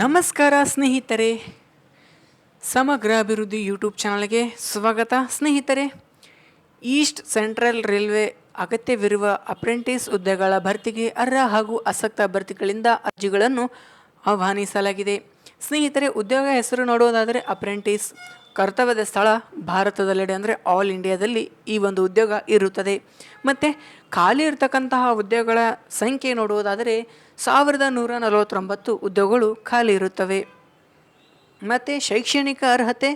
ನಮಸ್ಕಾರ ಸ್ನೇಹಿತರೆ. ಸಮಗ್ರ ಅಭಿವೃದ್ಧಿ ಯೂಟ್ಯೂಬ್ ಚಾನಲ್ಗೆ ಸ್ವಾಗತ ಸ್ನೇಹಿತರೆ. ಈಸ್ಟ್ ಸೆಂಟ್ರಲ್ ರೈಲ್ವೆ ಅಗತ್ಯವಿರುವ ಅಪ್ರೆಂಟಿಸ್ ಹುದ್ದೆಗಳ ಭರ್ತಿಗೆ ಅರ್ಹ ಹಾಗೂ ಆಸಕ್ತ ಅಭ್ಯರ್ಥಿಗಳಿಂದ ಅರ್ಜಿಗಳನ್ನು ಆಹ್ವಾನಿಸಲಾಗಿದೆ. ಸ್ನೇಹಿತರೆ, ಉದ್ಯೋಗ ಹೆಸರು ನೋಡುವುದಾದರೆ ಅಪ್ರೆಂಟಿಸ್. ಕರ್ತವ್ಯದ ಸ್ಥಳ ಭಾರತದಲ್ಲೆಡೆ ಅಂದರೆ ಆಲ್ ಇಂಡಿಯಾದಲ್ಲಿ ಈ ಒಂದು ಉದ್ಯೋಗ ಇರುತ್ತದೆ. ಮತ್ತು ಖಾಲಿ ಇರತಕ್ಕಂತಹ ಉದ್ಯೋಗಗಳ ಸಂಖ್ಯೆ ನೋಡುವುದಾದರೆ ಸಾವಿರದ ನೂರ ನಲವತ್ತೊಂಬತ್ತು ಹುದ್ದೆಗಳು ಖಾಲಿ ಇರುತ್ತವೆ. ಮತ್ತು ಶೈಕ್ಷಣಿಕ ಅರ್ಹತೆ,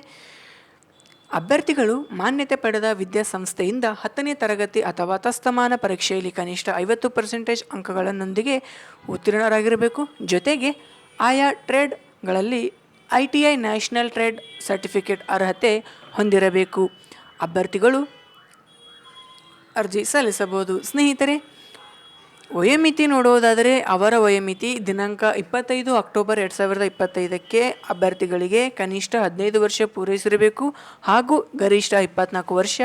ಅಭ್ಯರ್ಥಿಗಳು ಮಾನ್ಯತೆ ಪಡೆದ ವಿದ್ಯಾಸಂಸ್ಥೆಯಿಂದ ಹತ್ತನೇ ತರಗತಿ ಅಥವಾ ತಸ್ತಮಾನ ಪರೀಕ್ಷೆಯಲ್ಲಿ ಕನಿಷ್ಠ ಐವತ್ತು ಪರ್ಸೆಂಟೇಜ್ ಅಂಕಗಳನ್ನೊಂದಿಗೆ ಉತ್ತೀರ್ಣರಾಗಿರಬೇಕು. ಜೊತೆಗೆ ಆಯಾ ಟ್ರೇಡ್ಗಳಲ್ಲಿ I T I national trade certificate ಅರ್ಹತೆ ಹೊಂದಿರಬೇಕು. ಅಭ್ಯರ್ಥಿಗಳು ಅರ್ಜಿ ಸಲ್ಲಿಸಬಹುದು. ಸ್ನೇಹಿತರೆ ವಯೋಮಿತಿ ನೋಡುವುದಾದರೆ ಅವರ ವಯೋಮಿತಿ ದಿನಾಂಕ ಇಪ್ಪತ್ತೈದು ಅಕ್ಟೋಬರ್ ಎರಡು ಸಾವಿರದ ಇಪ್ಪತ್ತೈದಕ್ಕೆ ಅಭ್ಯರ್ಥಿಗಳಿಗೆ ಕನಿಷ್ಠ ಹದಿನೈದು ವರ್ಷ ಪೂರೈಸಿರಬೇಕು ಹಾಗೂ ಗರಿಷ್ಠ ಇಪ್ಪತ್ನಾಲ್ಕು ವರ್ಷ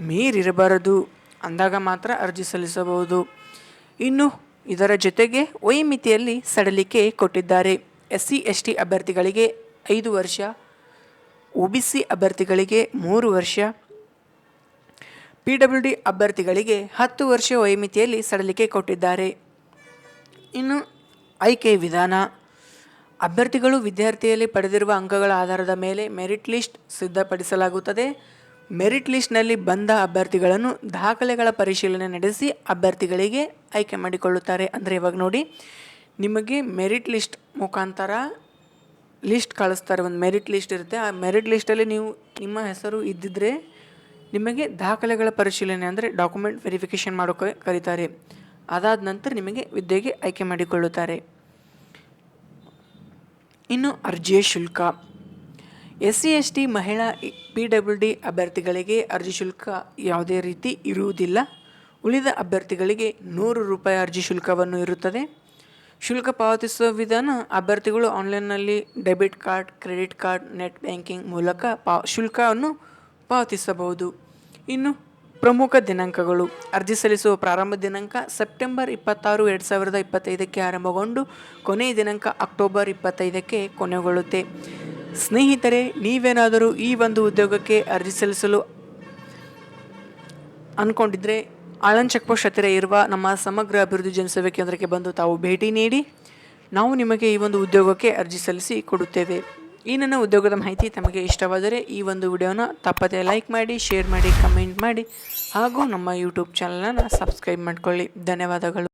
ಮೀರಿರಬಾರದು. ಅಂದಾಗ ಮಾತ್ರ ಅರ್ಜಿ ಸಲ್ಲಿಸಬಹುದು. ಇನ್ನು ಇದರ ಜೊತೆಗೆ ವಯೋಮಿತಿಯಲ್ಲಿ ಸಡಲಿಕೆ ಕೊಟ್ಟಿದ್ದಾರೆ. ಎಸ್ ಸಿ ಎಸ್ ಟಿ ಅಭ್ಯರ್ಥಿಗಳಿಗೆ ಐದು ವರ್ಷ, ಒ ಬಿ ಸಿ ಅಭ್ಯರ್ಥಿಗಳಿಗೆ ಮೂರು ವರ್ಷ ಪಿ ಡಬ್ಲ್ಯೂ ಡಿ ಅಭ್ಯರ್ಥಿಗಳಿಗೆ ಹತ್ತು ವರ್ಷ ವಯೋಮಿತಿಯಲ್ಲಿ ಸಡಲಿಕೆ ಕೊಟ್ಟಿದ್ದಾರೆ. ಇನ್ನು ಆಯ್ಕೆ ವಿಧಾನ, ಅಭ್ಯರ್ಥಿಗಳು ವಿದ್ಯಾರ್ಥಿಯಲ್ಲಿ ಪಡೆದಿರುವ ಅಂಕಗಳ ಆಧಾರದ ಮೇಲೆ ಮೆರಿಟ್ ಲಿಸ್ಟ್ ಸಿದ್ಧಪಡಿಸಲಾಗುತ್ತದೆ. ಮೆರಿಟ್ ಲಿಸ್ಟ್ನಲ್ಲಿ ಬಂದ ಅಭ್ಯರ್ಥಿಗಳನ್ನು ದಾಖಲೆಗಳ ಪರಿಶೀಲನೆ ನಡೆಸಿ ಅಭ್ಯರ್ಥಿಗಳಿಗೆ ಆಯ್ಕೆ ಮಾಡಿಕೊಳ್ಳುತ್ತಾರೆ. ಅಂದರೆ ಇವಾಗ ನೋಡಿ, ನಿಮಗೆ ಮೆರಿಟ್ ಲಿಸ್ಟ್ ಮುಖಾಂತರ ಲಿಸ್ಟ್ ಕಳಿಸ್ತಾರೆ. ಒಂದು ಮೆರಿಟ್ ಲಿಸ್ಟ್ ಇರುತ್ತೆ. ಆ ಮೆರಿಟ್ ಲಿಸ್ಟಲ್ಲಿ ನೀವು ನಿಮ್ಮ ಹೆಸರು ಇದ್ದಿದ್ರೆ ನಿಮಗೆ ದಾಖಲೆಗಳ ಪರಿಶೀಲನೆ ಅಂದರೆ ಡಾಕ್ಯುಮೆಂಟ್ ವೆರಿಫಿಕೇಷನ್ ಮಾಡೋಕೆ ಕರೀತಾರೆ. ಅದಾದ ನಂತರ ನಿಮಗೆ ವಿದ್ಯೆಗೆ ಆಯ್ಕೆ ಮಾಡಿಕೊಳ್ಳುತ್ತಾರೆ. ಇನ್ನು ಅರ್ಜಿಯ ಶುಲ್ಕ. ಎಸ್ ಸಿ ಎಸ್ ಟಿ ಮಹಿಳಾ, ಪಿ ಡಬ್ಲ್ಯೂ ಡಿ ಅಭ್ಯರ್ಥಿಗಳಿಗೆ ಅರ್ಜಿ ಶುಲ್ಕ ಯಾವುದೇ ರೀತಿ ಇರುವುದಿಲ್ಲ. ಉಳಿದ ಅಭ್ಯರ್ಥಿಗಳಿಗೆ ನೂರು ರೂಪಾಯಿ ಅರ್ಜಿ ಶುಲ್ಕವನ್ನು ಇರುತ್ತದೆ. ಶುಲ್ಕ ಪಾವತಿಸುವ ವಿಧಾನ ಅಭ್ಯರ್ಥಿಗಳು ಆನ್ಲೈನ್ನಲ್ಲಿ debit card, credit card, net banking ಮೂಲಕ ಪಾ ಶುಲ್ಕವನ್ನು ಪಾವತಿಸಬಹುದು. ಇನ್ನು ಪ್ರಮುಖ ದಿನಾಂಕಗಳು. ಅರ್ಜಿ ಸಲ್ಲಿಸುವ ಪ್ರಾರಂಭ ದಿನಾಂಕ ಸೆಪ್ಟೆಂಬರ್ ಇಪ್ಪತ್ತಾರು, ಎರಡು ಸಾವಿರದ ಇಪ್ಪತ್ತೈದಕ್ಕೆ ಆರಂಭಗೊಂಡು, ಕೊನೆಯ ದಿನಾಂಕ ಅಕ್ಟೋಬರ್ ಇಪ್ಪತ್ತೈದಕ್ಕೆ ಕೊನೆಗೊಳ್ಳುತ್ತೆ. ಸ್ನೇಹಿತರೆ, ನೀವೇನಾದರೂ ಈ ಒಂದು ಉದ್ಯೋಗಕ್ಕೆ ಅರ್ಜಿ ಸಲ್ಲಿಸಲು ಅಂದ್ಕೊಂಡಿದ್ರೆ ಆಳನ್ ಚೆಕ್ಪೋಸ್ಟ್ ಹತ್ತಿರ ಇರುವ ನಮ್ಮ ಸಮಗ್ರ ಅಭಿವೃದ್ಧಿ ಜನಸೇವೆ ಕೇಂದ್ರಕ್ಕೆ ಬಂದು ತಾವು ಭೇಟಿ ನೀಡಿ, ನಾವು ನಿಮಗೆ ಈ ಒಂದು ಉದ್ಯೋಗಕ್ಕೆ ಅರ್ಜಿ ಸಲ್ಲಿಸಿ ಕೊಡುತ್ತೇವೆ. ಈ ನನ್ನ ಉದ್ಯೋಗದ ಮಾಹಿತಿ ತಮಗೆ ಇಷ್ಟವಾದರೆ ಈ ಒಂದು ವಿಡಿಯೋನ ತಪ್ಪದೇ ಲೈಕ್ ಮಾಡಿ, ಶೇರ್ ಮಾಡಿ, ಕಮೆಂಟ್ ಮಾಡಿ ಹಾಗೂ ನಮ್ಮ ಯೂಟ್ಯೂಬ್ ಚಾನಲನ್ನು ಸಬ್ಸ್ಕ್ರೈಬ್ ಮಾಡಿಕೊಳ್ಳಿ. ಧನ್ಯವಾದಗಳು.